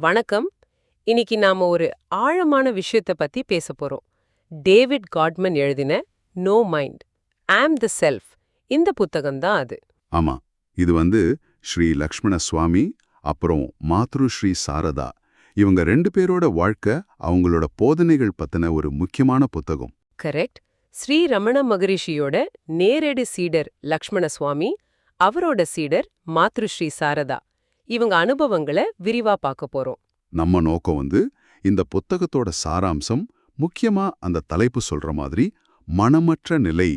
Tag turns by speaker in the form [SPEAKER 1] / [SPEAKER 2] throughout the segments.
[SPEAKER 1] வணக்கம். இன்னைக்கு நாம ஒரு ஆழமான விஷயத்த பத்தி பேச போறோம். டேவிட் காட்மன் எழுதின நோ மைண்ட் ஆம் த செல்ஃப் இந்த புத்தகம் தான் அது.
[SPEAKER 2] ஆமா இது வந்து ஸ்ரீ லக்ஷ்மண சுவாமி அப்புறம் மாத்ரு ஸ்ரீ சாரதா. இவங்க ரெண்டு பேரோட வாழ்க்கை அவங்களோட போதனைகள் பத்தின ஒரு முக்கியமான புத்தகம்.
[SPEAKER 1] கரெக்ட். ஸ்ரீ ரமண மகரிஷியோட நேரடி சீடர் லக்ஷ்மண சுவாமி அவரோட சீடர் மாத்ருஸ்ரீ சாரதா. இவங்க அனுபவங்களை விரிவா பார்க்க போறோம்.
[SPEAKER 2] நம்ம நோக்கம் வந்து இந்த புத்தகத்தோட சாராம்சம் முக்கியமா அந்த தலைப்பு சொல்ற மாதிரி மனமற்ற நிலை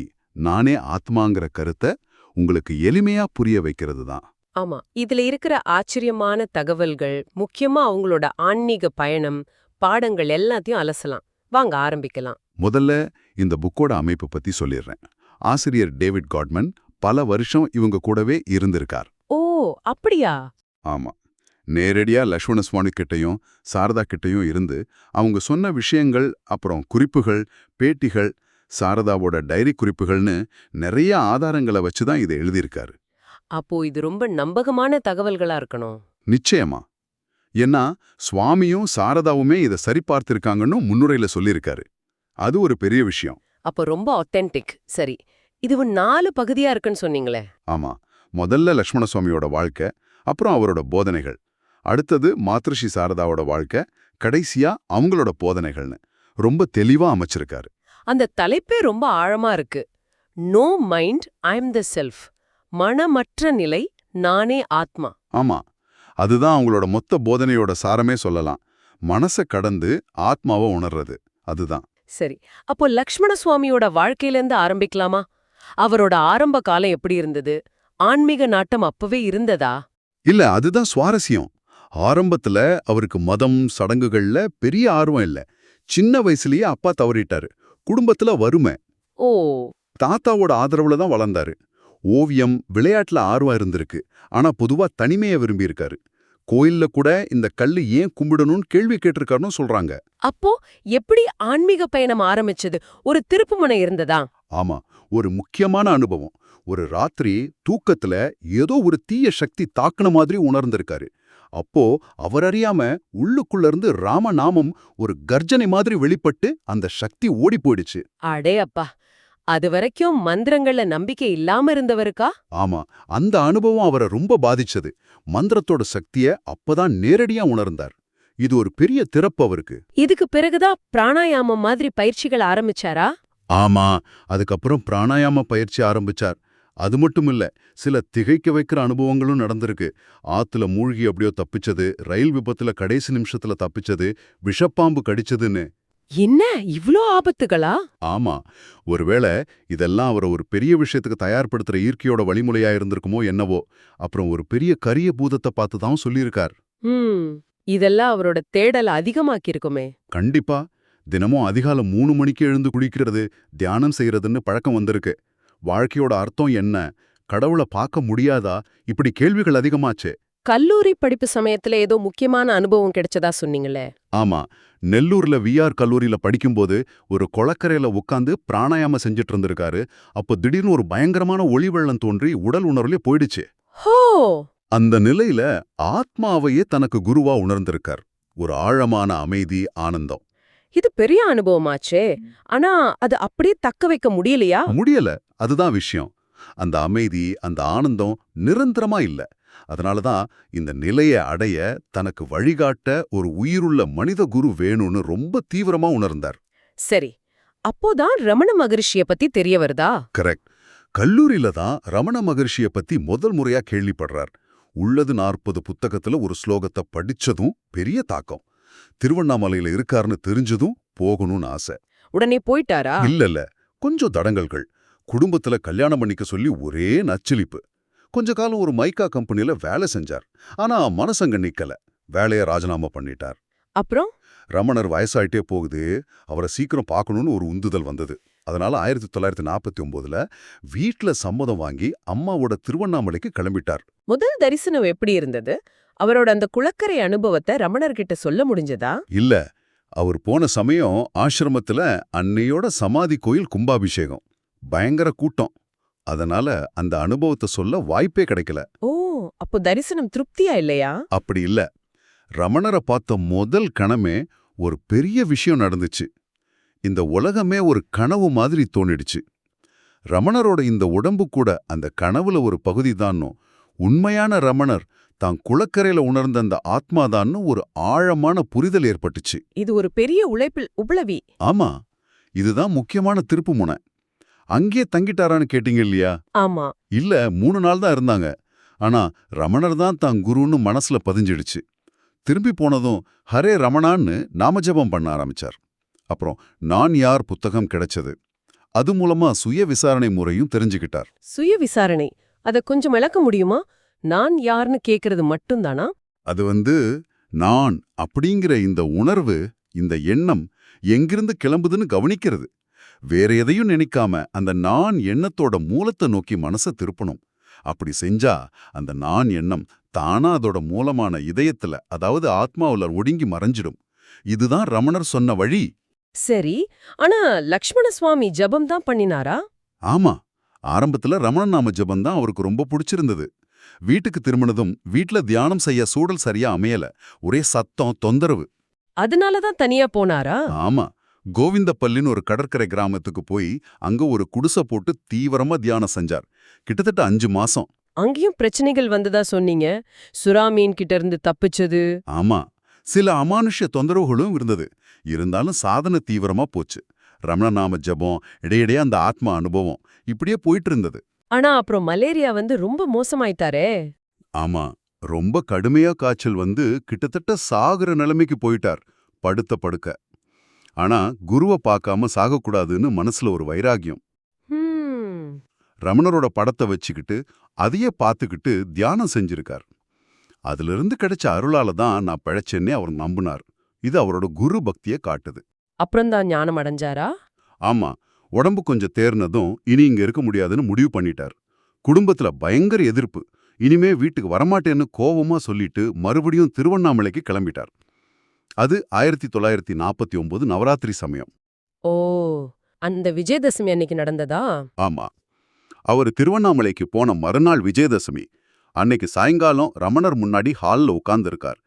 [SPEAKER 2] நானே ஆத்மாங்கிற கருத்தை உங்களுக்கு எளிமையா புரிய வைக்கிறது தான்.
[SPEAKER 1] ஆமா இதுல இருக்கிற ஆச்சரியமான தகவல்கள் முக்கியமா அவங்களோட ஆன்மீக பயணம் பாடங்கள் எல்லாத்தையும் அலசலாம். வாங்க ஆரம்பிக்கலாம்.
[SPEAKER 2] முதல்ல இந்த புக்கோட அமைப்பு பத்தி சொல்லிடுறேன். ஆசிரியர் டேவிட் காட்மன் பல வருஷம் இவங்க கூடவே இருந்திருக்கார்.
[SPEAKER 1] ஓ அப்படியா?
[SPEAKER 2] ஆமா. நேரடியா லக்ஷ்மண சுவாமி கிட்டயும் சாரதா கிட்டயும் இருந்து அவங்க சொன்ன விஷயங்கள் அப்புறம் குறிப்புகள் பேட்டிகள் சாரதாவோட டைரி குறிப்புகள்னு நிறைய ஆதாரங்களை வச்சு தான் இதை எழுதியிருக்காரு.
[SPEAKER 1] அப்போ இது ரொம்ப நம்பகமான தகவல்களா இருக்கணும்.
[SPEAKER 2] நிச்சயமா. ஏன்னா சுவாமியும் சாரதாவுமே இதை சரிபார்த்திருக்காங்கன்னு முன்னுரையில சொல்லியிருக்காரு. அது ஒரு பெரிய விஷயம்.
[SPEAKER 1] அப்போ ரொம்ப ஆத்தென்டிக் சரி. இது நாலு பகுதியா இருக்குன்னு சொன்னீங்களே.
[SPEAKER 2] ஆமா. முதல்ல லக்ஷ்மண சுவாமியோட வாழ்க்கை அப்புறம் அவரோட போதனைகள். அடுத்தது மாத்ருஷி சாரதாவோட வாழ்க்கை கடைசியா அவங்களோட போதனைகள்னு. ரொம்ப தெளிவா அமைச்சிருக்காரு.
[SPEAKER 1] அந்த தலைப்பே ரொம்ப ஆழமா இருக்கு. No mind I am the self மனமற்ற நிலை நானே ஆத்மா.
[SPEAKER 2] ஆமா. அதுதான் அவங்களோட மொத்த போதனையோட சாரமே சொல்லலாம். மனசை கடந்து ஆத்மாவை உணர்றது. அதுதான்.
[SPEAKER 1] சரி. அப்போ லக்ஷ்மண சுவாமியோட வாழ்க்கையிலேருந்து ஆரம்பிக்கலாமா? அவரோட ஆரம்ப காலம் எப்படி இருந்தது? ஆன்மீக நாட்டம் அப்பவே இருந்ததா?
[SPEAKER 2] இல்ல அதுதான் சுவாரஸ்யம். ஆரம்பத்துல அவருக்கு மதம் சடங்குகள்ல பெரிய ஆர்வம் இல்ல. சின்ன வயசுலயே அப்பா தவறிட்டாரு. குடும்பத்துல வறுமை.
[SPEAKER 1] ஓ.
[SPEAKER 2] தாத்தாவோட ஆதரவுல தான் வளர்ந்தாரு. ஓவியம் விளையாட்டுல ஆர்வம் இருந்திருக்கு. ஆனா பொதுவா தனிமையை விரும்பியிருக்காரு கோயில்ல கூட இந்த கல்லு ஏன் கும்பிடணும்னு கேள்வி கேட்டிருக்காருன்னு சொல்றாங்க.
[SPEAKER 1] அப்போ எப்படி ஆன்மீக பயணம் ஆரம்பிச்சது? ஒரு திருப்புமுனை இருந்ததா?
[SPEAKER 2] ஆமா ஒரு முக்கியமான அனுபவம். ஒரு ராத்திரி தூக்கத்துல ஏதோ ஒரு தீய சக்தி தாக்குன மாதிரி உணர்ந்திருக்காரு. அப்போ அவர் அறியாம உள்ளுக்குள்ள இருந்து ராமநாமம் ஒரு கர்ஜனை மாதிரி வெளிப்பட்டு அந்த சக்தி ஓடி போயிடுச்சு.
[SPEAKER 1] அடே அப்பா அது வரைக்கும் மந்திரங்கள்ல நம்பிக்கை இல்லாம இருந்தவருக்கா?
[SPEAKER 2] ஆமா அந்த அனுபவம் அவரை ரொம்ப பாதிச்சது. மந்திரத்தோட சக்திய அப்பதான் நேரடியா உணர்ந்தார். இது ஒரு பெரிய திறப்பு அவருக்கு.
[SPEAKER 1] இதுக்கு பிறகுதான் பிராணாயாமம் மாதிரி பயிற்சிகள் ஆரம்பிச்சாரா?
[SPEAKER 2] ஆமா அதுக்கப்புறம் பிராணாயாம பயிற்சி ஆரம்பிச்சார். அது மட்டும் இல்ல சில திகைக்க வைக்கிற அனுபவங்களும் நடந்திருக்கு. ஆத்துல மூழ்கி அப்படியோ தப்பிச்சது ரயில் விபத்துல கடைசி நிமிஷத்துல தப்பிச்சது விஷப்பாம்பு கடிச்சதுன்னு.
[SPEAKER 1] என்ன? இவ்ளோ ஆபத்துகளா?
[SPEAKER 2] ஆமா. ஒருவேளை இதெல்லாம் அவரை ஒரு பெரிய விஷயத்துக்கு தயார்படுத்துற ஈர்க்கையோட வழிமுறையா இருந்திருக்குமோ என்னவோ. அப்புறம் ஒரு பெரிய கரிய பூதத்தை பார்த்து தான் சொல்லியிருக்கார்.
[SPEAKER 1] இதெல்லாம் அவரோட தேடல் அதிகமாக்கி இருக்குமே
[SPEAKER 2] கண்டிப்பா. தினமும் அதிகாலை மூணு மணிக்கு எழுந்து குளிக்கிறது தியானம் செய்யறதுன்னு பழக்கம் வந்திருக்கு. வாழ்க்கையோட அர்த்தம் என்ன? கடவுளை பார்க்க முடியாதா? இப்படி கேள்விகள் அதிகமாச்சே.
[SPEAKER 1] கல்லூரி படிப்பு சமயத்துல ஏதோ முக்கியமான அனுபவம் கிடைச்சதா சொன்னீங்களே?
[SPEAKER 2] ஆமா. நெல்லூர்ல விஆர் கல்லூரியில படிக்கும்போது ஒரு கொளக்கரையில உட்காந்து பிராணாயாமம் செஞ்சுட்டு இருந்திருக்காரு. அப்போ திடீர்னு ஒரு பயங்கரமான ஒளி வெள்ளம் தோன்றி உடல் உணர்வுலே போயிடுச்சு.
[SPEAKER 1] ஹோ!
[SPEAKER 2] அந்த நிலையில ஆத்மாவையே தனக்கு குருவா உணர்ந்திருக்கார். ஒரு ஆழமான அமைதி ஆனந்தம்.
[SPEAKER 1] இது பெரிய அனுபவமாச்சே. ஆனா அது அப்படியே தக்க வைக்க முடியலையா?
[SPEAKER 2] முடியல. அதுதான் விஷயம். அந்த அமைதி அந்த ஆனந்தம் நிரந்தரமா இல்ல. அதனாலதான் இந்த நிலையை அடைய தனக்கு வழிகாட்ட ஒரு உயிருள்ள மனித குரு வேணும்னு ரொம்ப தீவிரமா உணர்ந்தார்.
[SPEAKER 1] சரி அப்போதான் ரமண மகரிஷிய பத்தி தெரிய வருதா?
[SPEAKER 2] கரெக்ட். கல்லூரியில தான் ரமண மகர்ஷிய பத்தி முதல் முறையா கேள்விப்படுறார். உள்ளது நாற்பது புத்தகத்துல ஒரு ஸ்லோகத்தை படிச்சதும் பெரிய தாக்கம். திருவண்ணாமலையில இருக்காருன்னு தெரிஞ்சதும் போகணும்னு ஆசை.
[SPEAKER 1] உடனே போயிட்டாரா?
[SPEAKER 2] இல்லல்ல கொஞ்சம் தடங்கல்கள். குடும்பத்துல கல்யாணம் பண்ணிக்க சொல்லி ஒரே நச்சலிப்பு கொஞ்ச காலம் ஒரு மைக்கா கம்பெனில வேலை செஞ்சார். ஆனா மனசங்க நிக்கல. வேலைய ராஜினாமா பண்ணிட்டார்.
[SPEAKER 1] அப்புறம்?
[SPEAKER 2] ரமணர் வயசாயிட்டே போகுது. அவரை சீக்கிரம் பார்க்கணும்னு ஒரு உந்துதல் வந்தது. அதனால ஆயிரத்தி தொள்ளாயிரத்தி நாற்பத்தி ஒன்பதுல வீட்ல சம்மதம் வாங்கி அம்மாவோட திருவண்ணாமலைக்கு கிளம்பிட்டார்.
[SPEAKER 1] முதல் தரிசனம் எப்படி இருந்தது? அவரோட அந்த குளக்கரை அனுபவத்தை ரமணர்கிட்ட சொல்ல முடிஞ்சதா?
[SPEAKER 2] இல்ல. அவர் போன சமயம் ஆசிரமத்துல அன்னையோட சமாதி கோயில் கும்பாபிஷேகம். பயங்கர கூட்டம். அதனால அந்த அனுபவத்தை சொல்ல வாய்ப்பே கிடைக்கல.
[SPEAKER 1] ஓ அப்போ தரிசனம் திருப்தியா இல்லையா?
[SPEAKER 2] அப்படி இல்ல. ரமணரை பார்த்த முதல் கணமே ஒரு பெரிய விஷயம் நடந்துச்சு. இந்த உலகமே ஒரு கனவு மாதிரி தோணிடுச்சு ரமணரோட இந்த உடம்பு கூட அந்த கனவுல ஒரு பகுதி உண்மையான ரமணர் தான் குளக்கரையில உணர்ந்த அந்த ஆத்மாதான்னு ஒரு ஆழமான புரிதல் ஏற்பட்டுச்சு.
[SPEAKER 1] இது ஒரு பெரிய உழைப்பில் உபளவி.
[SPEAKER 2] ஆமா. இதுதான் முக்கியமான திருப்பு முனை. அங்கே தங்கிட்டாரான்னு கேட்டீங்க இல்லையா?
[SPEAKER 1] ஆமா.
[SPEAKER 2] இல்ல மூணு நாள் தான் இருந்தாங்க. ஆனா ரமணர் தான் தான் குருன்னு மனசுல பதிஞ்சிடுச்சு. திரும்பி போனதும் ஹரே ரமணான்னு நாமஜபம் பண்ண ஆரம்பிச்சார். அப்புறம் நான் யார் புத்தகம் கிடைச்சது? அது மூலமா சுய விசாரணை முறையும் தெரிஞ்சுக்கிட்டார்.
[SPEAKER 1] சுய விசாரணை? அத கொஞ்சம் விளக்க முடியுமா? நான் யார்னு கேக்குறது மட்டும்தானா?
[SPEAKER 2] அது வந்து நான் அப்படிங்கிற இந்த உணர்வு இந்த எண்ணம் எங்கிருந்து கிளம்புதுன்னு கவனிக்கிறது. வேற எதையும் நினைக்காம அந்த நான் எண்ணத்தோட மூலத்தை நோக்கி மனசை திருப்பணும். அப்படி செஞ்சா அந்த நான் எண்ணம் தானா அதோட மூலமான இதயத்துல அதாவது ஆத்மாவுல ஒடுங்கி மறைஞ்சிடும். இதுதான் ரமணர் சொன்ன வழி.
[SPEAKER 1] சரி ஆனா லக்ஷ்மண சுவாமி ஜபம் தான் பண்ணினாரா?
[SPEAKER 2] ஆமா ஆரம்பத்துல ரமண நாம ஜபம் தான் அவருக்கு ரொம்ப பிடிச்சிருந்தது. வீட்டுக்கு திரும்பினதும் வீட்ல தியானம் செய்ய சூழல் சரியா அமையல. ஒரே சத்தம் தொந்தரவு.
[SPEAKER 1] அதனால தான் தனியா போனாரா?
[SPEAKER 2] ஆமா கோவிந்தப்பள்ளின்னு ஒரு கடற்கரை கிராமத்துக்கு போய் அங்க ஒரு குடிசை போட்டு தீவிரமா தியானம் செஞ்சார். கிட்டத்தட்ட அஞ்சு மாசம்.
[SPEAKER 1] அங்கேயும் பிரச்சனைகள் வந்ததா சொன்னீங்க? சுறாமீன் கிட்ட இருந்து தப்பிச்சது.
[SPEAKER 2] ஆமா. சில அமானுஷ்ய தொந்தரவுகளும் இருந்தது. இருந்தாலும் சாதனை தீவிரமா போச்சு. ரமணநாம ஜபம் இடையிடையே அந்த ஆத்மா அனுபவம் இப்படியே போயிட்டு இருந்தது.
[SPEAKER 1] ஆனா அப்புறம் மலேரியா வந்து ரொம்ப மோசமாயிட்டாரே.
[SPEAKER 2] ஆமா. ரொம்ப கடுமையா காய்ச்சல் வந்து கிட்டத்தட்ட சாகுற நிலைமைக்கு போயிட்டார். படுத்த படுக்க. ஆனா குருவை பார்க்காம சாகக்கூடாதுன்னு மனசுல ஒரு வைராகியம். ரமணரோட படத்தை வச்சுக்கிட்டு அதையே பார்த்துக்கிட்டு தியானம் செஞ்சிருக்கார். அதிலிருந்து கிடைச்ச அருளால தான் நான் பிழைச்சேன்னே அவர் நம்பினார். இது அவரோட குரு பக்தியை காட்டுது.
[SPEAKER 1] அப்புறம்தான் ஞானம் அடைஞ்சாரா?
[SPEAKER 2] ஆமா. உடம்பு கொஞ்சம் தேர்னதும் இனி இங்க இருக்க முடியாதுன்னு முடிவு பண்ணிட்டார். குடும்பத்துல பயங்கர எதிர்ப்பு. இனிமே வீட்டுக்கு வரமாட்டேன்னு கோவமா சொல்லிட்டு மறுபடியும் திருவண்ணாமலைக்கு கிளம்பிட்டார். அது ஆயிரத்தி தொள்ளாயிரத்தி நாற்பத்தி ஒன்பது நவராத்திரி சமயம்.
[SPEAKER 1] ஓ அந்த விஜயதசமி அன்னைக்கு நடந்ததா?
[SPEAKER 2] ஆமா. அவர் திருவண்ணாமலைக்கு போன மறுநாள் விஜயதசமி. அன்னைக்கு சாயங்காலம் ரமணர் முன்னாடி ஹால்ல உட்கார்ந்திருக்கார்.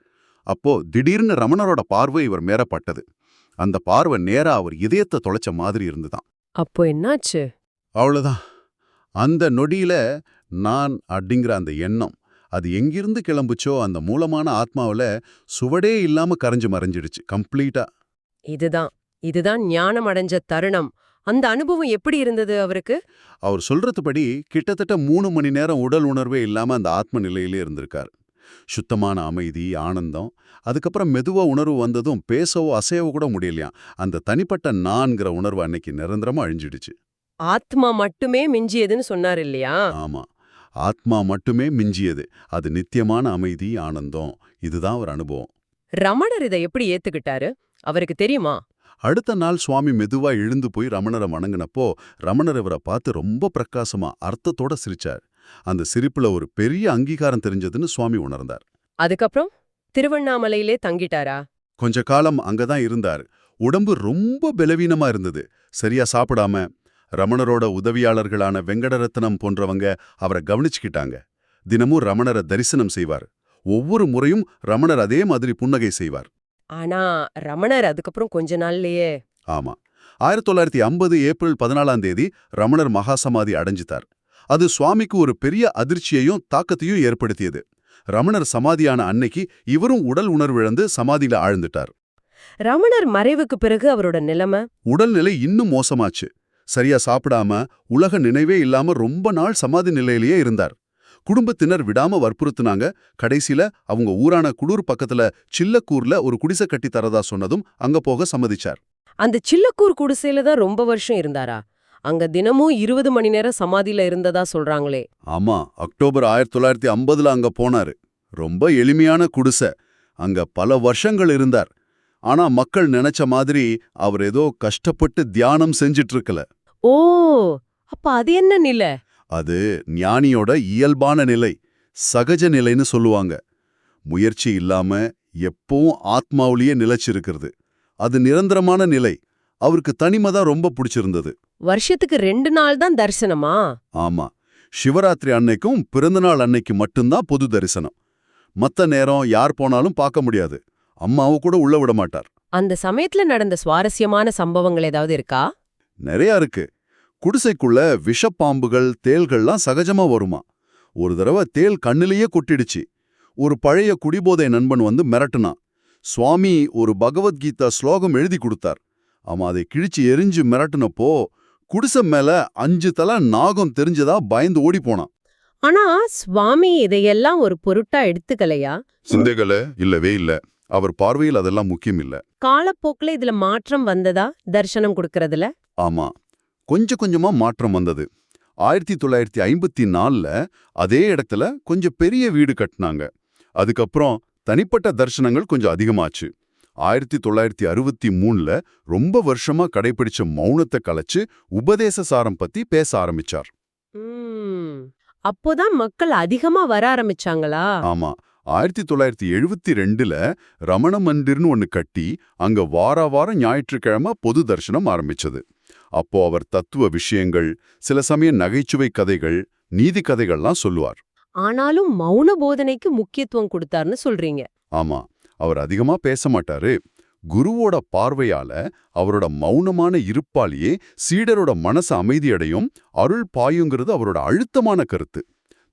[SPEAKER 2] அப்போ திடீர்னு ரமணரோட பார்வை இவர் மேல பட்டது. அந்த பார்வை நேரா அவர் இதயத்தை தொலைச்ச மாதிரி இருந்துதான்.
[SPEAKER 1] அப்போ என்னாச்சு?
[SPEAKER 2] அவ்வளவுதான். அந்த நொடியில நான் அப்படிங்கிற அந்த எண்ணம் அது எங்கிருந்து கிளம்புச்சோ அந்த மூலமான ஆத்மாவுல சுவடே இல்லாம கரைஞ்சு மறைஞ்சிடுச்சு கம்ப்ளீட்டா.
[SPEAKER 1] இதுதான் இதுதான் ஞானம் அடைஞ்ச தருணம். அந்த அனுபவம் எப்படி இருந்தது அவருக்கு?
[SPEAKER 2] அவர் சொல்றதுபடி கிட்டத்தட்ட மூணு மணி நேரம் உடல் உணர்வே இல்லாம அந்த ஆத்ம நிலையிலே இருந்திருக்கார். சுத்தமான அமைதி ஆனந்தம் அதுக்கப்புறம் மெதுவா உணர்வு வந்ததும் பேசவோ அசையவோ கூட முடியலையாம். அந்த தனிப்பட்ட நான்கிற உணர்வு அன்னைக்கு நிரந்தரமா அழிஞ்சிடுச்சு.
[SPEAKER 1] ஆத்மா மட்டுமே மிஞ்சியதுன்னு சொன்னார் இல்லையா?
[SPEAKER 2] ஆமா. ஆத்மா மட்டுமே மிஞ்சியது. அது நித்தியமான அமைதி ஆனந்தம். இதுதான் ஒரு அனுபவம்.
[SPEAKER 1] ரமணர் இதை எப்படி ஏத்துக்கிட்டாரு? அவருக்கு தெரியுமா?
[SPEAKER 2] அடுத்த நாள் சுவாமி மெதுவா எழுந்து போய் ரமணரை வணங்கினப்போ ரமணர் இவரை பார்த்து ரொம்ப பிரகாசமா அர்த்தத்தோட சிரிச்சார். அந்த சிரிப்புல ஒரு பெரிய அங்கீகாரம் தெரிஞ்சதுன்னு சுவாமி உணர்ந்தார்.
[SPEAKER 1] அதுக்கப்புறம்? திருவண்ணாமலையிலே தங்கிட்டாரா?
[SPEAKER 2] கொஞ்ச காலம் அங்கதான் இருந்தார். உடம்பு ரொம்ப பலவீனமா இருந்தது. சரியா சாப்பிடாம ரமணரோட உதவியாளர்களான வெங்கடரத்னம் போன்றவங்க அவரை கவனிச்சுக்கிட்டாங்க. தினமும் ரமணரை தரிசனம் செய்வார். ஒவ்வொரு முறையும் ரமணர் அதே மாதிரி புன்னகை செய்வார்.
[SPEAKER 1] ஆனா ரமணர் அதுக்கப்புறம் கொஞ்ச நாள்லயே.
[SPEAKER 2] ஆமா. ஆயிரத்தி தொள்ளாயிரத்தி ஐம்பது ஏப்ரல் பதினாலாம் தேதி ரமணர் மகாசமாதி அடைஞ்சிட்டார். அது சுவாமிக்கு ஒரு பெரிய அதிர்ச்சியையும் தாக்கத்தையும் ஏற்படுத்தியது. ரமணர் சமாதியான அன்னைக்கு இவரும் உடல் உணர்விழந்து சமாதியில ஆழ்ந்துட்டார்.
[SPEAKER 1] ரமணர் மறைவுக்கு பிறகு அவரோட நிலைமை?
[SPEAKER 2] உடல்நிலை இன்னும் மோசமாச்சு. சரியா சாப்பிடாம உலக நினைவே இல்லாம ரொம்ப நாள் சமாதி நிலையிலேயே இருந்தார். குடும்பத்தினர் விடாம வற்புறுத்துனாங்க. கடைசியில அவங்க ஊரான குளூர் பக்கத்துல சில்லக்கூர்ல ஒரு குடிசை கட்டி தரதா சொன்னதும் அங்க போக சம்மதிச்சார்.
[SPEAKER 1] அந்த சில்லக்கூர் குடிசையில தான் ரொம்ப வருஷம் இருந்தாரா? அங்க தினமும் இருபது மணி நேரம் சமாதியில இருந்ததா சொல்றாங்களே.
[SPEAKER 2] ஆமா அக்டோபர் ஆயிரத்தி தொள்ளாயிரத்தி ஐம்பதுல அங்க போனாரு. ரொம்ப எளிமையான குடிசை. அங்க பல வருஷங்கள் இருந்தார். ஆனா மக்கள் நினைச்ச மாதிரி அவர் ஏதோ கஷ்டப்பட்டு தியானம் செஞ்சிட்டு இருக்கல
[SPEAKER 1] ஓ அப்ப அது என்ன நிலை?
[SPEAKER 2] அது ஞானியோட இயல்பான நிலை சகஜ நிலைன்னு சொல்லுவாங்க. முயற்சி இல்லாம எப்பவும் ஆத்மாவுலயே நிலைச்சிருக்கிறது. அது நிரந்தரமான நிலை. அவருக்கு தனிமை தான் ரொம்ப பிடிச்சிருந்தது.
[SPEAKER 1] வருஷத்துக்கு ரெண்டு நாள் தான் தரிசனமா?
[SPEAKER 2] ஆமா. சிவராத்திரி அன்னைக்கும் பிறந்தநாள் அன்னைக்கு மட்டும்தான் பொது தரிசனம். மத்த நேரம் யார் போனாலும் பார்க்க முடியாது. அம்மாவை கூட உள்ள விட மாட்டார்.
[SPEAKER 1] அந்த சமயத்துல நடந்த சுவாரஸ்யமான சம்பவங்கள் ஏதாவது இருக்கா?
[SPEAKER 2] நிறைய இருக்கு. குடிசைக்குள்ள விஷப்பாம்புகள் தேள்கள்லாம் சகஜமா வருமா? ஒரு தடவை தேள் கண்ணிலேயே கொட்டிடுச்சு. ஒரு பழைய குடிபோதை நண்பன் வந்து மிரட்டுனான் சுவாமி ஒரு பகவத்கீதா ஸ்லோகம் எழுதி கொடுத்தார். அவன் அதை கிழிச்சு எரிஞ்சு மிரட்டுனப்போ குடிசை மேல அஞ்சு தலை நாகம் தெரிஞ்சதா பயந்து ஓடி போனான்.
[SPEAKER 1] ஆனா சுவாமி இதையெல்லாம் ஒரு பொருட்டா எடுத்துக்கலையா?
[SPEAKER 2] சிந்தைகள இல்லவே இல்ல. அவர் பார்வையில் அதெல்லாம் முக்கியம் இல்ல.
[SPEAKER 1] காலப்போக்குல இதுல மாற்றம் வந்ததா? தரிசனம் கொடுக்கறதுல?
[SPEAKER 2] ஆமா. கொஞ்சம் கொஞ்சமா மாற்றம் வந்தது. ஆயிரத்தி தொள்ளாயிரத்தி ஐம்பத்தி நாலுல அதே இடத்துல கொஞ்சம் பெரிய வீடு கட்டினாங்க. அதுக்கப்புறம் தனிப்பட்ட தரிசனங்கள் கொஞ்சம் அதிகமாச்சு. ஆயிரத்தி தொள்ளாயிரத்தி அறுபத்தி மூணுல ரொம்ப வருஷமா கடைபிடிச்ச மௌனத்தை கலைச்சு உபதேச சாரம் பத்தி பேச ஆரம்பிச்சார்.
[SPEAKER 1] அப்போதான் மக்கள் அதிகமா வர ஆரம்பிச்சாங்களா?
[SPEAKER 2] ஆமா. ஆயிரத்தி தொள்ளாயிரத்தி எழுபத்தி ரெண்டுல ரமண மந்திர்னு ஒன்னு கட்டி அங்க வார வாரம் ஞாயிற்றுக்கிழமை பொது தரிசனம் ஆரம்பிச்சது. அப்போ அவர் தத்துவ விஷயங்கள் சில சமயம் நகைச்சுவை கதைகள் நீதி கதைகள்லாம் சொல்லுவார்.
[SPEAKER 1] ஆனாலும் மௌன போதனைக்கு முக்கியத்துவம் கொடுத்தாருன்னு சொல்றீங்க.
[SPEAKER 2] ஆமா அவர் அதிகமா பேச மாட்டாரு. குருவோட பார்வையால அவரோட மௌனமான இருப்பாலேயே சீடரோட மனசு அமைதியடையும் அருள் பாயுங்கிறது அவரோட அழுத்தமான கருத்து.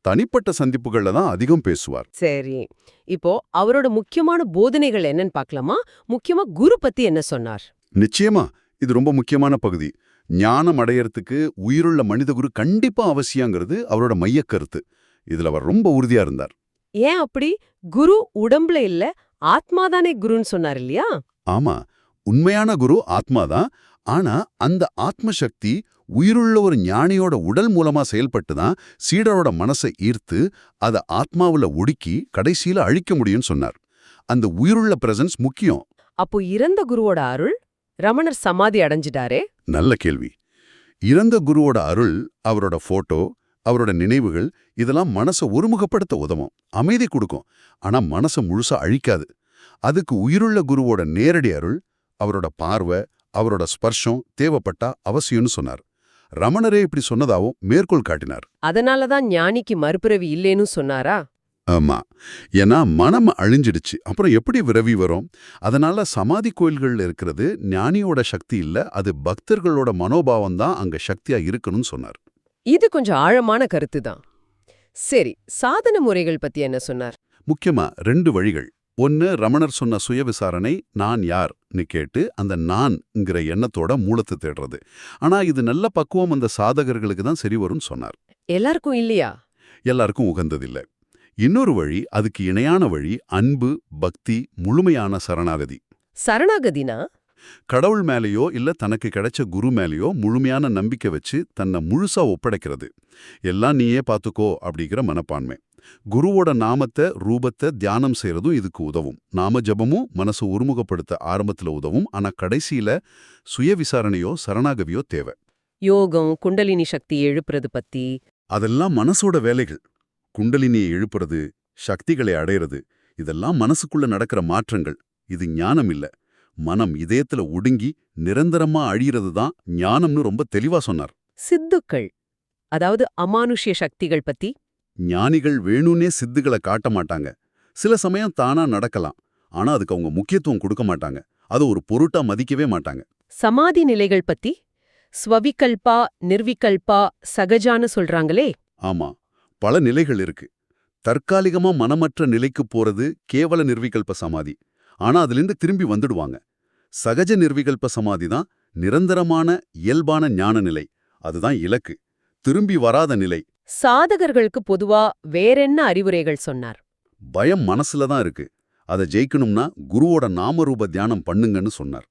[SPEAKER 2] தனிப்பட்ட சந்திப்புகள்ல தான் அதிகம் பேசுவார்.
[SPEAKER 1] சரி இப்போ அவரோட முக்கியமான போதனைகள் என்னன்னு பார்க்கலாமா? முக்கியமா குரு பத்தி என்ன சொன்னார்?
[SPEAKER 2] நிச்சயமா இது ரொம்ப முக்கியமான பகுதி. ஞானம் அடையறதுக்கு உயிருள்ள மனித குரு கண்டிப்பா அவசியங்கிறது அவரோட மையக் கருத்து இதுல அவர் ரொம்ப உறுதியா இருந்தார்.
[SPEAKER 1] ஏன் அப்படி? குரு உடம்புல இல்ல ஆத்மாதானே குருன்னு சொன்னார் இல்லையா?
[SPEAKER 2] ஆமா. உண்மையான குரு ஆத்மாதான் ஆனா அந்த ஆத்ம சக்தி உயிருள்ள ஒரு ஞானியோட உடல் மூலமா செயல்பட்டு தான் சீடரோட மனசை ஈர்த்து அதை ஆத்மாவுல ஒடுக்கி கடைசியில அழிக்க முடியும்னு சொன்னார். அந்த உயிருள்ள பிரசன்ஸ் முக்கியம்.
[SPEAKER 1] அப்போ இறந்த குருவோட அருள் ரமணர் சமாதி அடைஞ்சிட்டாரே?
[SPEAKER 2] நல்ல கேள்வி. இறந்த குருவோட அருள் அவரோட போட்டோ அவரோட நினைவுகள் இதெல்லாம் மனசை ஒருமுகப்படுத்த உதவும். அமைதி கொடுக்கும். ஆனா மனசை முழுசா அழிக்காது. அதுக்கு உயிருள்ள குருவோட நேரடி அருள் அவரோட பார்வை அவரோட ஸ்பர்ஷம் தேவைப்பட்டா அவசியம்னு சொன்னார். ரமணரே இப்படி சொன்னதாவும் மேற்கோள் காட்டினார்.
[SPEAKER 1] அதனாலதான் ஞானிக்கு மறுபிறவி இல்லேன்னு சொன்னாரா?
[SPEAKER 2] ஆமா. ஏன்னா மனம் அழிஞ்சிடுச்சு. அப்புறம் எப்படி விரவி வரும்? அதனால சமாதி கோயில்கள்ல இருக்கிறது ஞானியோட சக்தி இல்ல அது பக்தர்களோட மனோபாவம் தான் அங்க சக்தியா இருக்கணும்னு சொன்னார்.
[SPEAKER 1] இது கொஞ்சம் ஆழமான கருத்து தான். சரி சாதன முறைகள் பத்தி என்ன சொன்னார்?
[SPEAKER 2] முக்கியமா ரெண்டு வழிகள். ஒன்னு ரமணர் சொன்ன சுய விசாரணை நான் யார்னு கேட்டு அந்த நான்ங்கிற எண்ணத்தோட மூலத்தை தேடுறது. ஆனா இது நல்ல பக்குவம் அந்த சாதகர்களுக்கு தான் சரி வரும்னு சொன்னார்.
[SPEAKER 1] எல்லாருக்கும் இல்லையா?
[SPEAKER 2] எல்லாருக்கும் உகந்ததில்ல. இன்னொரு வழி அதுக்கு இணையான வழி அன்பு பக்தி முழுமையான சரணாகதி.
[SPEAKER 1] சரணாகதினா?
[SPEAKER 2] கடவுள் மேலேயோ இல்ல தனக்கு கிடைச்ச குரு மேலேயோ முழுமையான நம்பிக்கை வச்சு தன்னை முழுசா ஒப்படைக்கிறது. எல்லாம் நீயே பாத்துக்கோ அப்படிங்கிற மனப்பான்மை. குருவோட நாமத்தை ரூபத்தை தியானம் செய்யறதும் இதுக்கு உதவும். நாம ஜபமும் மனசு ஒருமுகப்படுத்த ஆரம்பத்துல உதவும். ஆனா கடைசியில சுய விசாரணையோ சரணாகதியோ தேவை.
[SPEAKER 1] யோகம் குண்டலினி சக்தி எழுப்புறது பத்தி.
[SPEAKER 2] அதெல்லாம் மனசோட வேலைகள். குண்டலினியை எழுப்புறது சக்திகளை அடையிறது இதெல்லாம் மனசுக்குள்ள நடக்கிற மாற்றங்கள். இது ஞானம் இல்ல. மனம் இதயத்துல ஒடுங்கி நிரந்தரமா அழியிறது தான் ஞானம்னு ரொம்ப தெளிவா சொன்னார்.
[SPEAKER 1] சித்துக்கள் அதாவது அமானுஷ்ய சக்திகள் பத்தி?
[SPEAKER 2] ஞானிகள் வேணும்னே சித்துகளை காட்ட மாட்டாங்க. சில சமயம் தானா நடக்கலாம். ஆனா அதுக்கு அவங்க முக்கியத்துவம் கொடுக்க மாட்டாங்க. அதை ஒரு பொருட்டா மதிக்கவே மாட்டாங்க.
[SPEAKER 1] சமாதி நிலைகள் பத்தி? ஸ்வவிகல்பா நிர்விகல்பா சகஜான்னு சொல்றாங்களே?
[SPEAKER 2] ஆமா. பல நிலைகள் இருக்கு. தற்காலிகமா மனமற்ற நிலைக்கு போறது கேவல நிர்விகல்ப சமாதி. ஆனா அதிலிருந்து திரும்பி வந்துடுவாங்க. சகஜ நிர்விகல்ப சமாதி தான் நிரந்தரமான இயல்பான ஞான நிலை. அதுதான் இலக்கு. திரும்பி வராத நிலை.
[SPEAKER 1] சாதகர்களுக்கு பொதுவா வேறென்ன அறிவுரைகள் சொன்னார்?
[SPEAKER 2] பயம் மனசுல தான் இருக்கு. அதை ஜெயிக்கணும்னா குருவோட நாமரூப தியானம் பண்ணுங்கன்னு சொன்னார்.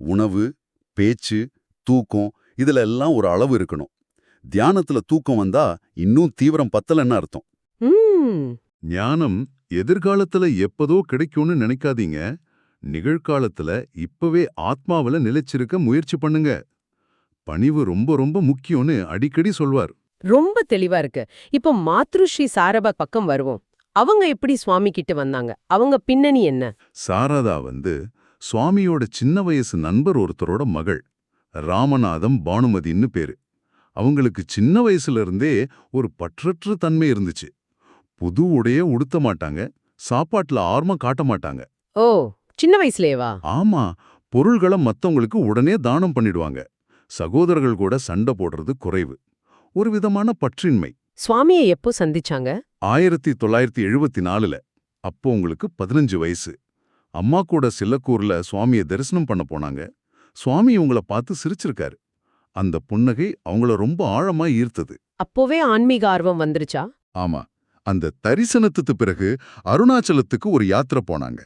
[SPEAKER 2] உணவு பேச்சு தூக்கம் இதுல எல்லாம் ஒரு அளவு இருக்கணும். தியானத்துல தூக்கம் வந்தா இன்னும் தீவிரம் பத்தலன்னு அர்த்தம்.
[SPEAKER 1] ம்.
[SPEAKER 3] ஞானம் எதிர்காலத்துல எப்பதோ கிடைக்கும்னு நினைக்காதீங்க. நிகழ்காலத்துல இப்பவே ஆத்மாவுல நிலைச்சிருக்க முயற்சி பண்ணுங்க. பணிவு ரொம்ப ரொம்ப முக்கியம்னு அடிக்கடி சொல்வார்.
[SPEAKER 1] ரொம்ப தெளிவா இருக்கு. இப்போ மாத்ருஸ்ரீ சாரபா பக்கம் வருவோம். அவங்க எப்படி சுவாமி கிட்ட வந்தாங்க? அவங்க பின்னணி என்ன?
[SPEAKER 3] சாரதா வந்து சுவாமியோட சின்ன வயசு நண்பர் ஒருத்தரோட மகள். ராமநாதம் பானுமதின்னு பேரு. அவங்களுக்கு சின்ன வயசுல இருந்தே ஒரு பற்றற்ற தன்மை இருந்துச்சு. புது உடைய உடுத்த மாட்டாங்க
[SPEAKER 2] சாப்பாட்டுல ஆர்வம் காட்ட மாட்டாங்க.
[SPEAKER 1] ஓ சின்ன வயசுலேவா?
[SPEAKER 2] ஆமா பொருள்களை மத்தவங்களுக்கு உடனே தானம் பண்ணிடுவாங்க. சகோதரர்கள் கூட சண்டை போடுறது குறைவு. ஒரு விதமான பற்றின்மை.
[SPEAKER 1] சுவாமியை எப்போ சந்திச்சாங்க?
[SPEAKER 2] ஆயிரத்தி தொள்ளாயிரத்தி எழுபத்தி நாலுல. அப்போ உங்களுக்கு பதினஞ்சு வயசு. அம்மா கூட சில்லக்கூர்ல சுவாமியை தரிசனம் பண்ண போனாங்க. சுவாமி இவங்கள பார்த்து சிரிச்சிருக்காரு. அந்த புன்னகை அவங்கள ரொம்ப ஆழமா ஈர்த்தது.
[SPEAKER 1] அப்போவே ஆன்மீக ஆர்வம் வந்துருச்சா?
[SPEAKER 2] ஆமா. அந்த தரிசனத்துக்கு பிறகு அருணாச்சலத்துக்கு ஒரு யாத்திரை போனாங்க.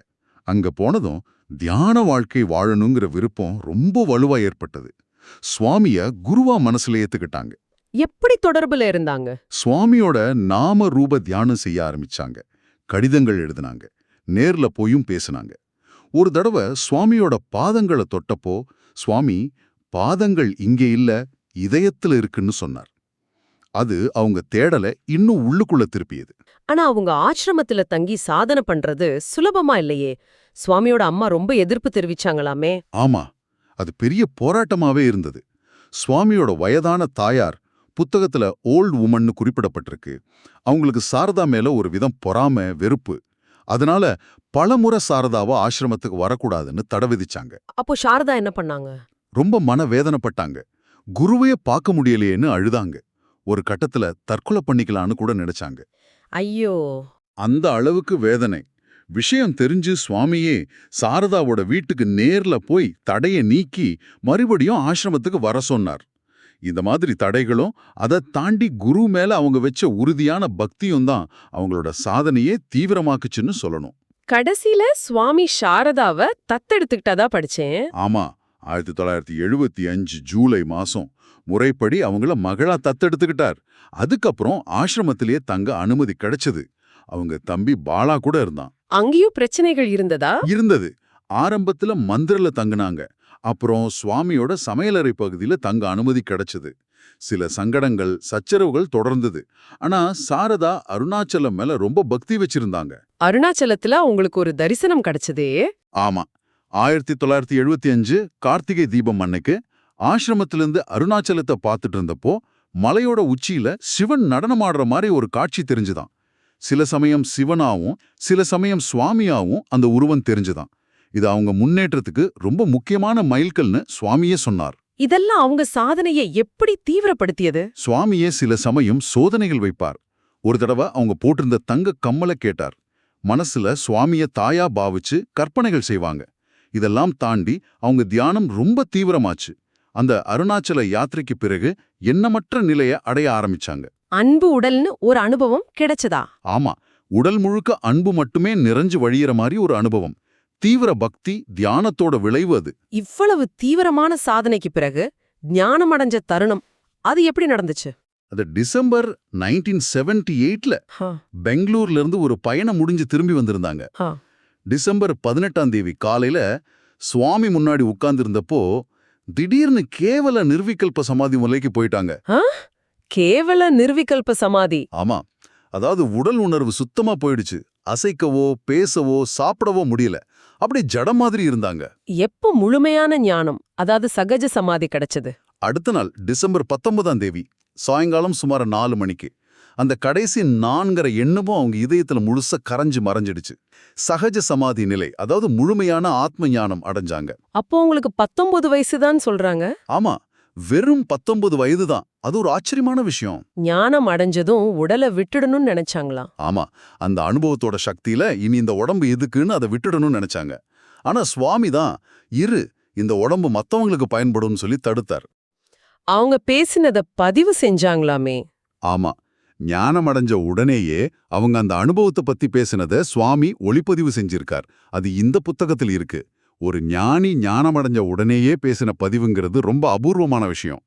[SPEAKER 2] அங்க போனதும் தியான வாழ்க்கை வாழணுங்கிற விருப்பம் ரொம்ப வலுவா ஏற்பட்டது. சுவாமிய குருவா மனசுல ஏத்துக்கிட்டாங்க.
[SPEAKER 1] எப்படி தொடர்புல இருந்தாங்க?
[SPEAKER 2] சுவாமியோட நாம ரூப தியானம் செய்ய ஆரம்பிச்சாங்க. கடிதங்கள் எழுதினாங்க. நேர்ல போயும் பேசினாங்க. ஒரு தடவை சுவாமியோட பாதங்களை தொட்டப்போ சுவாமி பாதங்கள் இங்கே இல்ல இதயத்துல இருக்குன்னு சொன்னார். அது அவங்க தேடலை இன்னும் உள்ளுக்குள்ள திருப்பியது.
[SPEAKER 1] ஆனா அவங்க ஆசிரமத்துல தங்கி சாதனை பண்றது சுலபமா இல்லையே. சுவாமியோட அம்மா ரொம்ப எதிர்ப்பு தெரிவிச்சாங்களாமே.
[SPEAKER 2] ஆமா அது பெரிய போராட்டமாவே இருந்தது. சுவாமியோட வயதான தாயார் புத்தகத்துல ஓல்ட் உமன்னு குறிப்பிடப்பட்டிருக்கு. அவங்களுக்கு சாரதா மேல ஒரு விதம் பொறாம வெறுப்பு. அதனால பலமுறை சாரதாவை ஆசிரமத்துக்கு வரக்கூடாதுன்னு தடை விதிச்சாங்க.
[SPEAKER 1] அப்போ சாரதா என்ன பண்ணாங்க?
[SPEAKER 2] ரொம்ப மன வேதனைப்பட்டாங்க குருவையே பார்க்க முடியலையேன்னு அழுதாங்க. ஒரு கட்டத்துல தற்கொலை பண்ணிக்கலான்னு கூட நினைச்சாங்க.
[SPEAKER 1] ஐயோ.
[SPEAKER 2] அந்த அளவுக்கு வேதனை. விஷயம் தெரிஞ்சு சுவாமியே சாரதாவோட வீட்டுக்கு நேர்ல போய் தடைய நீக்கி மறுபடியும் ஆசிரமத்துக்கு வர சொன்னார். இந்த மாதிரி தடைகளும் அதை தாண்டி குரு மேல அவங்க வச்ச உறுதியான பக்தியும் தான் அவங்களோட சாதனையே தீவிரமாக்குச்சுன்னு சொல்லணும்.
[SPEAKER 1] கடைசியில சுவாமி சாரதாவ தத்தெடுத்துக்கிட்டதா படிச்சேன்.
[SPEAKER 2] ஆமா. ஆயிரத்தி தொள்ளாயிரத்தி எழுபத்தி அஞ்சு ஜூலை மாசம் முறைப்படி அவங்கள மகளா தத்தெடுத்துக்கிட்டார். அதுக்கப்புறம் ஆசிரமத்திலேயே தங்க அனுமதி கிடைச்சது. அவங்க தம்பி பாலா கூட இருந்தான்.
[SPEAKER 1] அங்கேயும் பிரச்சனைகள் இருந்ததா?
[SPEAKER 2] இருந்தது. ஆரம்பத்துல மந்திரல தங்குனாங்க. அப்புறம் சுவாமியோட சமையலறை பகுதியில தங்க அனுமதி கிடைச்சது. சில சங்கடங்கள் சச்சரவுகள் தொடர்ந்தது. ஆனா சாரதா அருணாச்சலம் மேல ரொம்ப பக்தி வச்சிருந்தாங்க.
[SPEAKER 1] அருணாச்சலத்துல உங்களுக்கு ஒரு தரிசனம் கிடைச்சதே?
[SPEAKER 2] ஆமா. ஆயிரத்தி தொள்ளாயிரத்தி எழுபத்தி அஞ்சு கார்த்திகை தீபம் அன்னைக்கு ஆசிரமத்திலிருந்து அருணாச்சலத்தை பார்த்துட்டு இருந்தப்போ மலையோட உச்சியில சிவன் நடனமாடுற மாதிரி ஒரு காட்சி தெரிஞ்சுதான். சில சமயம் சிவனாவும் சில சமயம் சுவாமியாவும் அந்த உருவம் தெரிஞ்சுதான். இது அவங்க முன்னேற்றத்துக்கு ரொம்ப முக்கியமான மைல்கல்னு சுவாமியே சொன்னார்.
[SPEAKER 1] இதெல்லாம் அவங்க சாதனையை எப்படி தீவிரப்படுத்தியது?
[SPEAKER 2] சுவாமியே சில சமயம் சோதனைகள் வைப்பார். ஒரு தடவை அவங்க போட்டிருந்த தங்க கம்மலை கேட்டார். மனசுல சுவாமிய தாயா பாவிச்சு கற்பனைகள் செய்வாங்க. இதெல்லாம் தாண்டி அவங்க தியானம் ரொம்ப தீவிரமாச்சு. அந்த அருணாச்சல யாத்திரைக்கு பிறகு எண்ணமற்ற நிலைய அடைய ஆரம்பிச்சாங்க.
[SPEAKER 1] அன்பு உடல்னு ஒரு அனுபவம் கிடைச்சதா?
[SPEAKER 2] ஆமா. உடல் முழுக்க அன்பு மட்டுமே நிறைஞ்சு வழியிற மாதிரி ஒரு அனுபவம். தீவிர பக்தி தியானத்தோட விளைவு அது.
[SPEAKER 1] இவ்வளவு தீவிரமான சாதனைக்கு பிறகு ஞானம் அடைஞ்ச தருணம் அது எப்படி நடந்துச்சு?
[SPEAKER 2] அது டிசம்பர் நைன்டீன் செவன்டி எயிட்ல பெங்களூர்ல இருந்து ஒரு பயணம் முடிஞ்சு திரும்பி வந்திருந்தாங்க. டிசம்பர் பதினெட்டாம் தேதி காலையில சுவாமி முன்னாடி உட்கார்ந்திருந்தப்போ திடீர்னு கேவல நிர்விகல்ப சமாதி முலைக்கு போயிட்டாங்க.
[SPEAKER 1] கேவல நிர்விகல்ப சமாதி.
[SPEAKER 2] ஆமா. அதாவது உடல் உணர்வு சுத்தமா போயிடுச்சு. அசைக்கவோ பேசவோ சாப்பிடவோ முடியல. அப்படி ஜடம் மாதிரி இருந்தாங்க.
[SPEAKER 1] எப்போ முழுமையான ஞானம் அதாவது சகஜ சமாதி கிடைச்சது?
[SPEAKER 2] அடுத்த நாள் டிசம்பர் பத்தொன்பதாம் தேதி சாயங்காலம் சுமார் நாலு மணிக்கு. அந்த கடைசி நான்கிற எண்ணமும் அவங்க இதயத்துல முழுசா கரைஞ்சு மறைஞ்சிடுச்சு. சகஜ சமாதி நிலை அதாவது முழுமையான ஆத்ம ஞானம் அடைஞ்சாங்க.
[SPEAKER 1] அப்போ உங்களுக்கு பத்தொன்பது வயசுதான் சொல்றாங்க?
[SPEAKER 2] ஆமா வெறும் பத்தொன்பது வயது தான் அது ஒரு ஆச்சரியமான விஷயம்.
[SPEAKER 1] ஞானம் அடைஞ்சதும் உடலை விட்டுடணும்னு நினைச்சாங்களாம்.
[SPEAKER 2] ஆமா அந்த அனுபவத்தோட சக்தியில இனி இந்த உடம்பு எதுக்குன்னு அதை விட்டுடணும்னு நினைச்சாங்க. ஆனா சுவாமி தான் இரு இந்த உடம்பு மத்தவங்களுக்கு பயன்படும்னு சொல்லி தடுத்தார்.
[SPEAKER 1] அவங்க பேசினத பதிவு செஞ்சாங்களாமே?
[SPEAKER 2] ஆமா ஞானம் அடைஞ்ச உடனேயே அவங்க அந்த அனுபவத்தை பத்தி பேசினத சுவாமி ஒளிப்பதிவு செஞ்சிருக்கார். அது இந்த புத்தகத்தில் இருக்கு. ஒரு ஞானி ஞானமடைஞ்ச உடனேயே பேசின பதிவுங்கிறது ரொம்ப அபூர்வமான விஷயம்.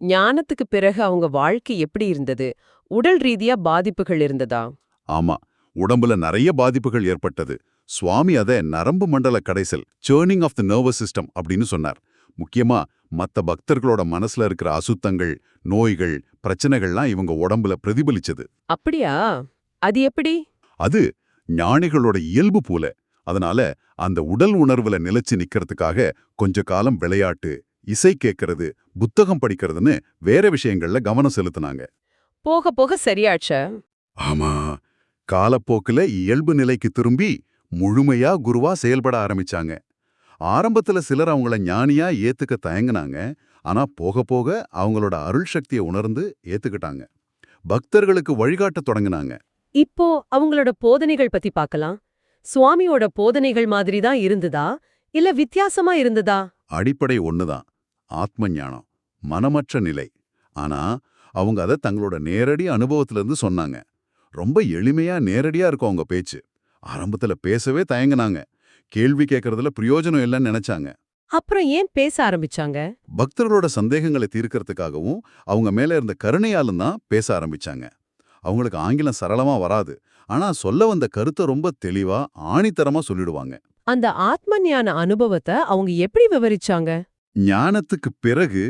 [SPEAKER 1] ஞானத்துக்கு பிறகு அவங்க வாழ்க்கை எப்படி இருந்தது? உடல் ரீதியா பாதிப்புகள் இருந்ததா?
[SPEAKER 2] ஆமா. உடம்புல நிறைய பாதிப்புகள் ஏற்பட்டது. சுவாமி அத நரம்பு மண்டல கடைசல் churning of the nervous system அப்படின்னு சொன்னார். முக்கியமா மத்த பக்தர்களோட மனசுல இருக்கிற அசுத்தங்கள் நோய்கள் பிரச்சனைகள்லாம் இவங்க உடம்புல பிரதிபலிச்சது.
[SPEAKER 1] அப்படியா? அது எப்படி?
[SPEAKER 2] அது ஞானிகளோட இயல்பு போல. அதனால அந்த உடல் உணர்வுல நிலைச்சு நிக்கிறதுக்காக கொஞ்ச காலம் விளையாட்டு இசை கேட்கறது புத்தகம் படிக்கிறதுன்னு வேற விஷயங்கள்ல கவனம் செலுத்தினாங்க.
[SPEAKER 1] போக போக சரியாச்ச.
[SPEAKER 2] ஆமா. காலப்போக்குல இயல்பு நிலைக்கு திரும்பி முழுமையா குருவா செயல்பட ஆரம்பிச்சாங்க. ஆரம்பத்துல சிலர் அவங்கள ஞானியா ஏத்துக்க தயங்குனாங்க. ஆனா போக போக அவங்களோட அருள் சக்தியை உணர்ந்து ஏத்துக்கிட்டாங்க. பக்தர்களுக்கு வழிகாட்டத் தொடங்குனாங்க.
[SPEAKER 1] இப்போ அவங்களோட போதனைகள் பத்தி பார்க்கலாம். சுவாமியோட போதனைகள் மாதிரி தான் இருந்ததா? இல்ல வித்தியாசமா இருந்ததா?
[SPEAKER 2] அடிப்படை ஒண்ணுதான். ஆத்ம ஞானம் மனமற்ற நிலை. ஆனா அவங்க அதை தங்களோட நேரடி அனுபவத்திலிருந்து சொன்னாங்க. ரொம்ப எளிமையா நேரடியா இருக்கும் அவங்க பேச்சு. ஆரம்பத்துல பேசவே தயங்குனாங்க. கேள்வி கேட்கறதுல பிரயோஜனம் இல்லைன்னு நினைச்சாங்க.
[SPEAKER 1] அப்புறம் ஏன் பேச ஆரம்பிச்சாங்க?
[SPEAKER 2] பக்தர்களோட சந்தேகங்களை தீர்க்கறதுக்காகவும் அவங்க மேல இருந்த கருணையாலும் தான் பேச ஆரம்பிச்சாங்க. அவங்களுக்கு ஆங்கிலம் சரளமா வராது. ஆனா சொல்ல வந்த கருத்தை ரொம்ப தெளிவா ஆணித்தரமா சொல்லிடுவாங்க.
[SPEAKER 1] அந்த ஆத்ம ஞான அனுபவத்தை அவங்க எப்படி விவரிச்சாங்க?
[SPEAKER 2] ஞானத்துக்கு பிறகு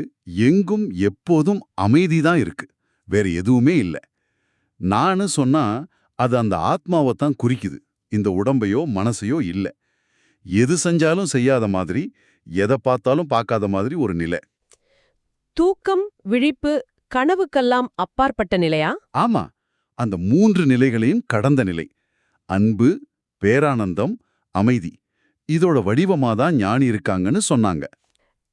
[SPEAKER 2] எங்கும் எப்போதும் அமைதி தான் இருக்கு. வேற எதுவுமே இல்ல. நானு சொன்னா அது அந்த ஆத்மாவை தான் குறிக்குது. இந்த உடம்பையோ மனசையோ இல்ல. எது செஞ்சாலும் செய்யாத மாதிரி எதை பார்த்தாலும் பார்க்காத மாதிரி ஒரு நிலை.
[SPEAKER 1] தூக்கம் விழிப்பு கனவுக்கெல்லாம் அப்பாற்பட்ட நிலையா?
[SPEAKER 2] ஆமா. அந்த மூன்று நிலைகளையும் கடந்த நிலை. அன்பு பேரானந்தம் அமைதி. இதோட வடிவமா தான் ஞானி இருக்காங்கன்னு சொன்னாங்க.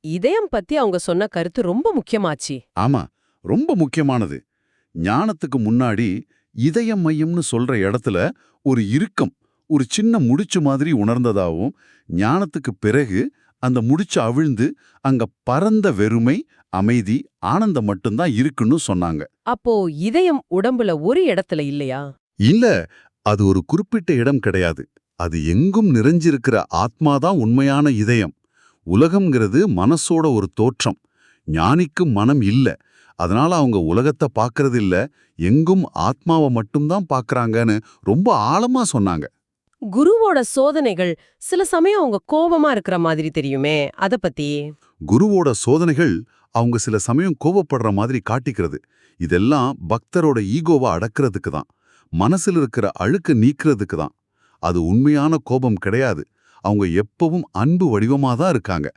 [SPEAKER 1] இதயம் பத்தி அவங்க சொன்ன கருத்து ரொம்ப முக்கியமாச்சு.
[SPEAKER 2] ஆமா. ரொம்ப முக்கியமானது. ஞானத்துக்கு முன்னாடி இதயம் மையம்னு சொல்ற இடத்துல ஒரு இறுக்கம் ஒரு சின்ன முடிச்சு மாதிரி உணர்ந்ததாவும் ஞானத்துக்கு பிறகு அந்த முடிச்சு அவிழ்ந்து அங்க பரந்த வெறுமை அமைதி ஆனந்தம் மட்டும்தான் இருக்குன்னு சொன்னாங்க.
[SPEAKER 1] அப்போ இதயம் உடம்புல ஒரு இடத்துல இல்லையா?
[SPEAKER 2] இல்ல அது ஒரு குறிப்பிட்ட இடம் கிடையாது. அது எங்கும் நிறைஞ்சிருக்கிற ஆத்மாதான் உண்மையான இதயம். உலகம்ங்கிறது மனசோட ஒரு தோற்றம். ஞானிக்கு மனம் இல்ல. அதனால அவங்க உலகத்தை பார்க்கறது இல்ல. எங்கும் ஆத்மாவை மட்டும்தான் பார்க்கறாங்கன்னு ரொம்ப ஆழமா சொன்னாங்க.
[SPEAKER 1] குருவோட சோதனைகள் சில சமயம் அவங்க கோபமா இருக்கிற மாதிரி தெரியுமே? அத பத்தி?
[SPEAKER 2] குருவோட சோதனைகள் அவங்க சில சமயம் கோவப்படுற மாதிரி காட்டிக்கிறது. இதெல்லாம் பக்தரோட ஈகோவை அடக்கிறதுக்கு தான். மனசுல இருக்கிற அழுக்கு நீக்கிறதுக்கு தான். அது உண்மையான கோபம் கிடையாது. அவங்க எப்பவும் அன்பு வடிவமா தான் இருக்காங்க.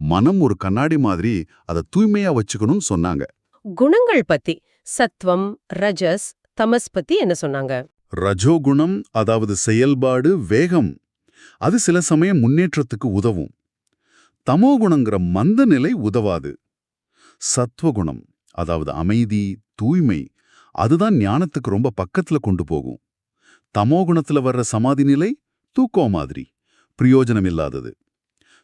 [SPEAKER 2] மனம் ஒரு கண்ணாடி மாதிரி அதை தூய்மையா வச்சுக்கணும்னு சொன்னாங்க.
[SPEAKER 1] குணங்கள் பத்தி சத்வம் ரஜஸ் தமஸ் பத்தி என்ன சொன்னாங்க?
[SPEAKER 2] ரஜோகுணம் அதாவது செயல்பாடு வேகம் அது சில சமயம் முன்னேற்றத்துக்கு உதவும். தமோகுணங்கிற மந்த நிலை உதவாது. சத்வகுணம் அதாவது அமைதி தூய்மை அதுதான் ஞானத்துக்கு ரொம்ப பக்கத்துல கொண்டு போகும். தமோகுணத்துல வர்ற சமாதி நிலை தூக்கம் மாதிரி பிரயோஜனம் இல்லாதது.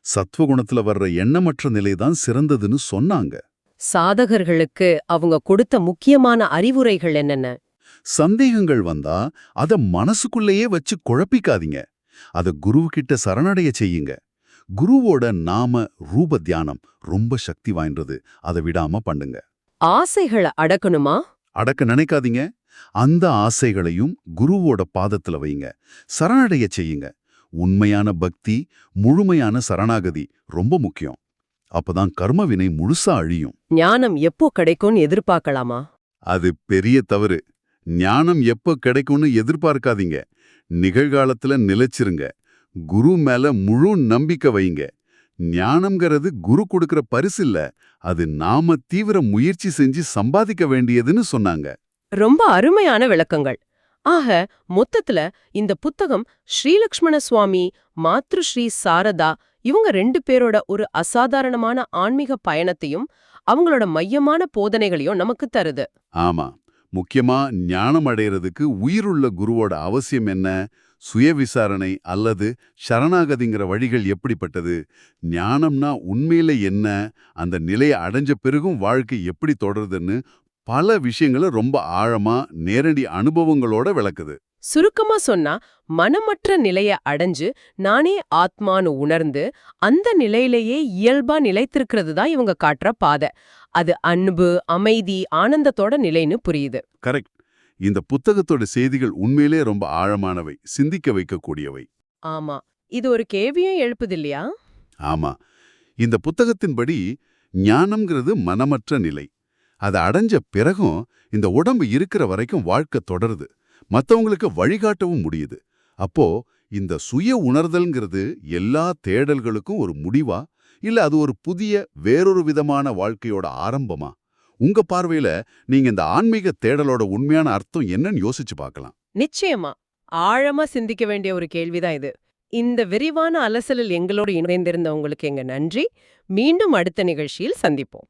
[SPEAKER 2] சத்வகுணத்துல வர்ற எண்ணமற்ற நிலைதான் சிறந்ததுன்னு சொன்னாங்க.
[SPEAKER 1] சாதகர்களுக்கு அவங்க கொடுத்த முக்கியமான அறிவுரைகள் என்னென்ன?
[SPEAKER 2] சந்தேகங்கள் வந்தா அத மனசுக்குள்ளேயே வச்சு குழப்பிக்காதீங்க. அத குருவுகிட்ட சரணடைய செய்யுங்க. குருவோட நாம ரூப தியானம் ரொம்ப சக்தி வாய்ந்தது. அதை விடாம பண்ணுங்க.
[SPEAKER 1] ஆசைகளை அடக்கணுமா?
[SPEAKER 2] அடக்க நினைக்காதீங்க. அந்த ஆசைகளையும் குருவோட பாதத்துல வைங்க. சரணடைய செய்யுங்க. உண்மையான பக்தி முழுமையான சரணாகதி ரொம்ப முக்கியம். அப்பதான் கர்மவினை முழுசா அழியும்.
[SPEAKER 1] ஞானம் எப்போ கிடைக்கும்னு எதிர்பார்க்கலாமா?
[SPEAKER 2] அது பெரிய தவறு. ஞானம் எப்போ கிடைக்கும்னு எதிர்பார்க்காதீங்க. நிகழ்காலத்துல நிலைச்சிருங்க. குரு மேல முழு நம்பிக்கை வைங்க. ஞானம்ங்கிறது குரு கொடுக்கிற பரிசு இல்ல. அது நாம தீவிர முயற்சி செஞ்சு சம்பாதிக்க வேண்டியதுன்னு சொன்னாங்க.
[SPEAKER 1] ரொம்ப அருமையான விளக்கங்கள். ஆக மொத்தத்துல இந்த புத்தகம் ஸ்ரீலக்ஷ்மண சுவாமி மாத்ருஸ்ரீ சாரதா இவங்க ரெண்டு பேரோட ஒரு அசாதாரணமான ஆன்மீக பயணத்தையும் அவங்களோட மையமான போதனைகளையும் நமக்கு தருது.
[SPEAKER 2] ஆமா. முக்கியமா ஞானம் அடைகிறதுக்கு உயிருள்ள குருவோட அவசியம் என்ன? சுய விசாரணை அல்லது சரணாகதிங்கிற வழிகள் எப்படிப்பட்டது? ஞானம்னா உண்மையில என்ன? அந்த நிலையை அடைஞ்ச பிறகும் வாழ்க்கை எப்படி தொடருதுன்னு பல விஷயங்களை ரொம்ப ஆழமா நேரடி அனுபவங்களோட விளக்குது.
[SPEAKER 1] சுருக்கமா சொன்னா மனமற்ற நிலைய அடைஞ்சு நானே ஆத்மானு உணர்ந்து அந்த நிலையிலேயே இயல்பா நிலைத்திருக்கிறது தான் இவங்க காட்டுற பாதை. அது அன்பு அமைதி ஆனந்தத்தோட நிலைன்னு புரியுது.
[SPEAKER 2] கரெக்ட். இந்த புத்தகத்தோட செய்திகள் உண்மையிலே ரொம்ப ஆழமானவை சிந்திக்க வைக்கக்கூடியவை.
[SPEAKER 1] ஆமா. இது ஒரு கேள்வியும் எழுப்புது இல்லையா?
[SPEAKER 2] ஆமா. இந்த புத்தகத்தின்படி ஞானம்ங்கிறது மனமற்ற நிலை. அதை அடைஞ்ச பிறகும் இந்த உடம்பு இருக்கிற வரைக்கும் வாழ்க்கை தொடருது. மத்தவங்களுக்கு வழிகாட்டவும் முடியுது. அப்போ இந்த சுய உணர்தல்ங்கிறது எல்லா தேடல்களுக்கும் ஒரு முடிவா இல்ல அது ஒரு புதிய வேறொரு விதமான வாழ்க்கையோட ஆரம்பமா? உங்க பார்வையில நீங்க இந்த ஆன்மீக தேடலோட உண்மையான அர்த்தம் என்னன்னு யோசிச்சு பார்க்கலாம்.
[SPEAKER 1] நிச்சயமா. ஆழமா சிந்திக்க வேண்டிய ஒரு கேள்விதான் இது. இந்த விரிவான அலசலில் எங்களோடு இணைந்திருந்த உங்களுக்கு எங்க நன்றி. மீண்டும் அடுத்த நிகழ்ச்சியில் சந்திப்போம்.